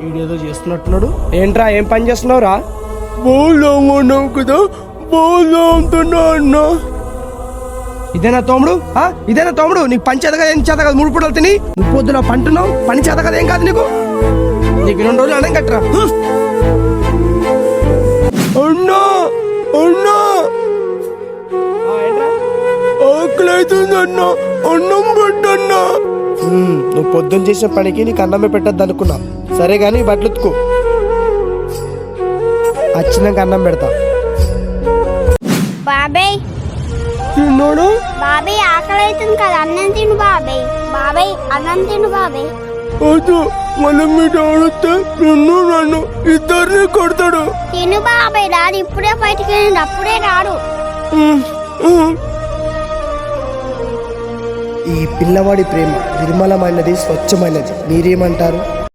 వీడేదో చేస్తున్నట్టున్నాడు. ఏంట్రా ఏం పని చేస్తున్నావురా? కదా అన్న. ఇదేనా తోముడు? ఆ? ఇదేనా తోముడు? నీకు పని చేత కదా ఏం చేత కదా మూడు పూటలు తిని నువ్వు పొద్దున పంటున్నావు పని చేత కదా ఏం కాదు నీకు. నీకు రెండు రోజులు అన్నం కట్టరా. హ్మ్. అన్నా అన్నా? ఆకలి అవుతుంది అన్న అన్నం పెట్టన్నా నువ్వు పొద్దున్న చేసిన పనికి నీకు అన్నమే పెట్టద్దు అనుకున్నా. సరే గాని బట్టలు ఉతుకో వచ్చినాక అన్నం పెడతా. బాబాయ్ తిన్నాడు? బాబాయ్ ఆకలి అవుతుంది కదా అన్నం తిను బాబాయ్ బాబాయ్ అన్నం తిను బాబాయ్ వద్దు మన మీద ఆడితే నిన్ను నన్ను ఇద్దరిని కొడతాడు. తిను బాబాయ్ రాడు ఇప్పుడే బయటికి వెళ్ళిండు అప్పుడే రాడు. ఈ పిల్లవాడి ప్రేమ నిర్మలమైనది స్వచ్ఛమైనది. మీరేమంటారు?